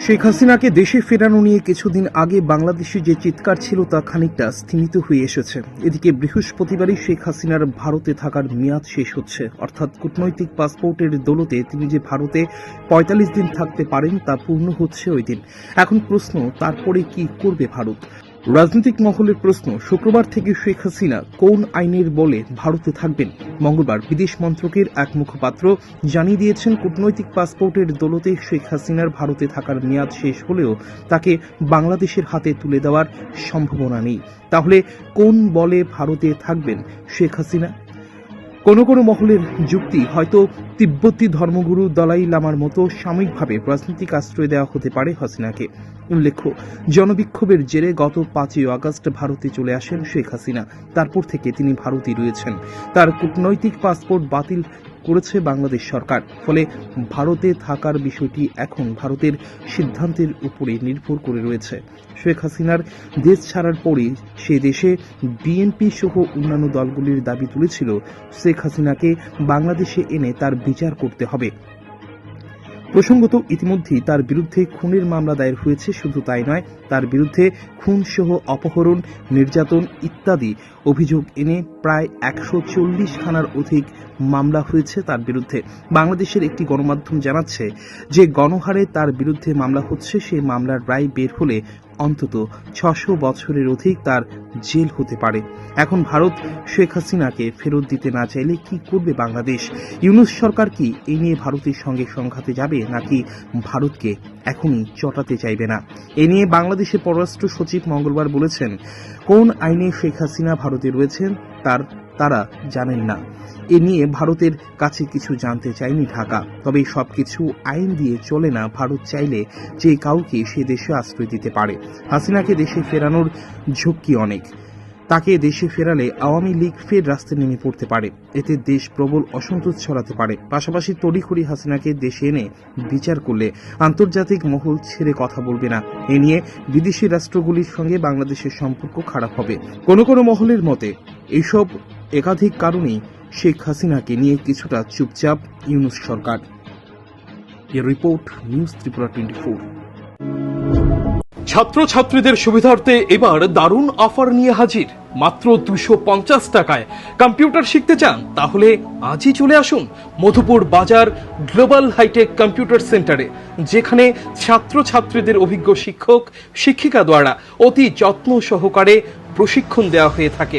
শেখ হাসিনাকে দেশে ফেরানো নিয়ে কিছুদিন আগে বাংলাদেশে যে চিৎকার ছিল তা খানিকটা স্থিমিত হয়ে এসেছে। এদিকে বৃহস্পতিবারই শেখ হাসিনার ভারতে থাকার মেয়াদ শেষ হচ্ছে। অর্থাৎ কূটনৈতিক পাসপোর্টের দৌলতে তিনি যে ভারতে পঁয়তাল্লিশ দিন থাকতে পারেন তা পূর্ণ হচ্ছে ওই দিন। এখন প্রশ্ন, তারপরে কি করবে ভারত? রাজনৈতিক মহলের প্রশ্ন, শুক্রবার থেকে শেখ হাসিনা কোন আইনের বলে ভারতে থাকবেন? মঙ্গলবার বিদেশ মন্ত্রকের এক মুখপাত্র জানিয়ে দিয়েছেন, কূটনৈতিক পাসপোর্টের দলতে শেখ হাসিনার ভারতে থাকার মেয়াদ শেষ হলেও তাকে বাংলাদেশের হাতে তুলে দেওয়ার সম্ভাবনা নেই। তাহলে কোন বলে ভারতে থাকবেন শেখ হাসিনা? কোনো কোনো মহলের যুক্তি হয়তো তিব্বতী ধর্মগুরু দলাই লামার মতো সাময়িকভাবে রাজনৈতিক আশ্রয় দেওয়া হতে পারে হাসিনাকে। উল্লেখ্য, জনবিক্ষোভের জেরে গত পাঁচই আগস্ট ভারতে চলে আসেন শেখ হাসিনা। তারপর থেকে তিনি ভারতেই রয়েছেন। তার কূটনৈতিক পাসপোর্ট বাতিল করেছে বাংলাদেশ সরকার। ফলে ভারতে থাকার বিষয়টি এখন ভারতের সিদ্ধান্তের উপরে নির্ভর করে রয়েছে। শেখ হাসিনার দেশ ছাড়ার পরই সে দেশে বিএনপি সহ অন্যান্য দলগুলির দাবি তুলেছিল, শেখ হাসিনাকে বাংলাদেশে এনে তার বিচার করতে হবে। প্রসঙ্গত, ইতিমধ্যেই তার বিরুদ্ধে খুনের মামলা দায়ের হয়েছে, শুধু তাই নয়, তার বিরুদ্ধে খুন সহ অপহরণ, নির্যাতন ইত্যাদি অভিযোগ এনে প্রায় একশো চল্লিশ খানার অধিক মামলা হয়েছে তার বিরুদ্ধে। বাংলাদেশের একটি গণমাধ্যম জানাচ্ছে যে, গণহারে তার বিরুদ্ধে মামলা হচ্ছে, সেই মামলার রায় বের হলে অন্তত ছশো বছরের অধিক তার জেল হতে পারে। এখন ভারত শেখ হাসিনাকে ফেরত দিতে না চাইলে কি করবে বাংলাদেশ? ইউনুস সরকার কি এই নিয়ে ভারতের সঙ্গে সংঘাতে যাবে, নাকি ভারতকে এখনই চটাতে চাইবে না? এ নিয়ে বাংলাদেশের পররাষ্ট্র সচিব মঙ্গলবার বলেছেন, কোন আইনে শেখ হাসিনা ভারতে রয়েছেন, তার তারা জানেন না। এ নিয়ে ভারতের কাছে কিছু জানতে চায়নি ঢাকা। তবে সবকিছু আইন দিয়ে চলে না, ভারত চাইলে যে কাউকে সে দেশে আশ্রয় দিতে পারে। হাসিনাকে দেশে ফেরানোর ঝুঁকি অনেক। তাকে দেশে ফেরালে আওয়ামী লীগ ফের রাস্তায় নেমে পড়তে পারে। এতে দেশ প্রবল অসন্তোষ ছড়াতে পারে। পাশাপাশি তড়িঘড়ি হাসিনাকে দেশে এনে বিচার করলে আন্তর্জাতিক মহল ছেড়ে কথা বলবে না। এ নিয়ে বিদেশি রাষ্ট্রগুলির সঙ্গে বাংলাদেশের সম্পর্ক খারাপ হবে। কোনো কোনো মহলের মতে এইসব একাধিক কারণেই শেখ হাসিনাকে নিয়ে কিছুটা চুপচাপ ইউনুস সরকার। Report news Tripura twenty four. ছাত্রছাত্রীদের সুবিধার্থে এবার দারুণ অফার নিয়ে হাজির। মাত্র দুশো পঞ্চাশ টাকায় কম্পিউটার শিখতে চান, তাহলে আজই চলে আসুন মধুপুর বাজার গ্লোবাল হাইটেক কম্পিউটার সেন্টারে, যেখানে ছাত্রছাত্রীদের অভিজ্ঞ শিক্ষক, শিক্ষিকা দ্বারা অতি যত্ন সহকারে প্রশিক্ষণ দেওয়া হয়ে থাকে।